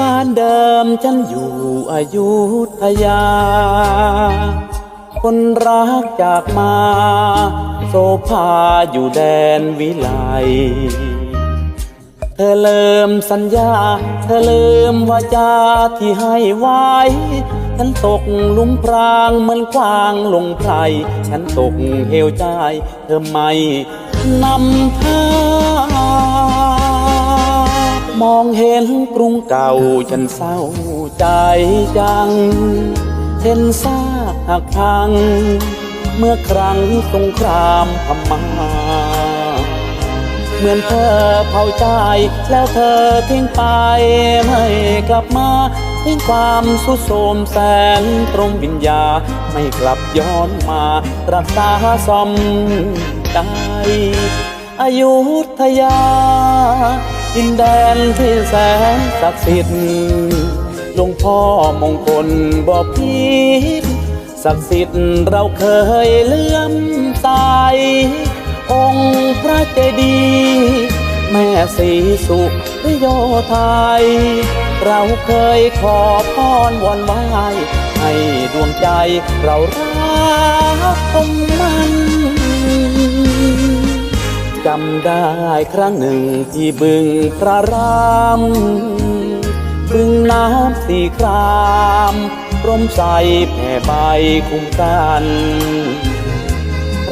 บ้านเดิมฉันอยู่อายุทยา คนรักจากมา โซภาอยู่แดนวิไล เธอเริ่มสัญญา เธอลืมวาจาที่ให้ไว้ฉันตกหลุมพรางเหมือนควางลงไพรฉันตกเหวใจ เธอไม่นำพา มองเห็นกรุงเก่าฉันเศร้าใจจัง เห็นซากหักพัง เมื่อครั้งสงครามพม่าเหมือนเธอเผาใจแล้วเธอทิ้งไปไม่กลับมาทิ้งความสุดโทรมแสนตรงวิญญา ไม่กลับย้อนมารักษาซ่อมใจอายุทยา ดินแดนที่แสนศักดิ์สิทธิ์หลวงพ่อมงคลบอกพิษศักดิ์สิทธิ์เราเคยเลื่อมใสองค์พระเจดีย์แม่ศรีสุริโยไทย เราเคยขอพรวอนไหวให้ดวงใจเรารักคงำได้ครั้งหนึ่งที่บึงพระรามบึงน้ำสีครามร่มใสแผ่ใบคุ้มกัน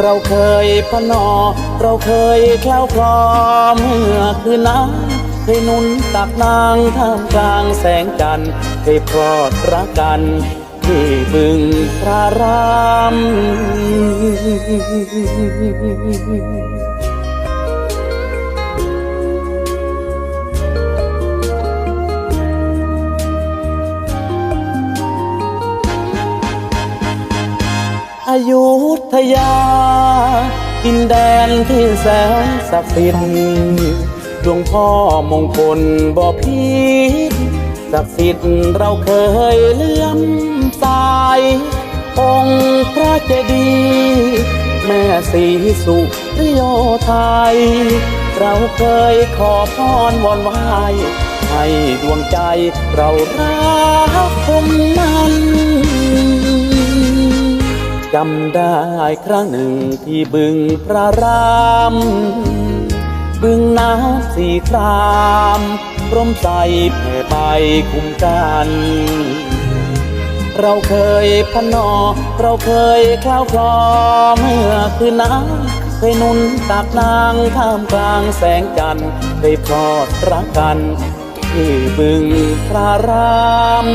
เราเคยพนอ เราเคยเคล้าคลอเมื่อคืนนั้นเคยนุนตักนางท่ามกลางแสงจันทร์เคยพรอดรักกันที่บึงพระราม อายุทยา ดินแดนที่แสนศักดิ์สิทธิ์หลวงพ่อมงคลบ่พิษศักดิ์สิทธิ์เราเคยเลื่อมสาย องค์พระเจดีย์แม่ศรีสุริโยไทย เราเคยขอพรวอนไหวให้ดวงใจเรารักคงมัน จำได้ครั้งหนึ่งที่บึงพระราม บึงน้ำสีครามร่มใสแผ่ใบคุ้มกัน เราเคยพนอ เราเคยคล้าวคลอเมื่อคืนนั้นเคยนุ่นตักนางท่ามกลางแสงจันทร์เคยพลอดรักกัน ที่บึงพระราม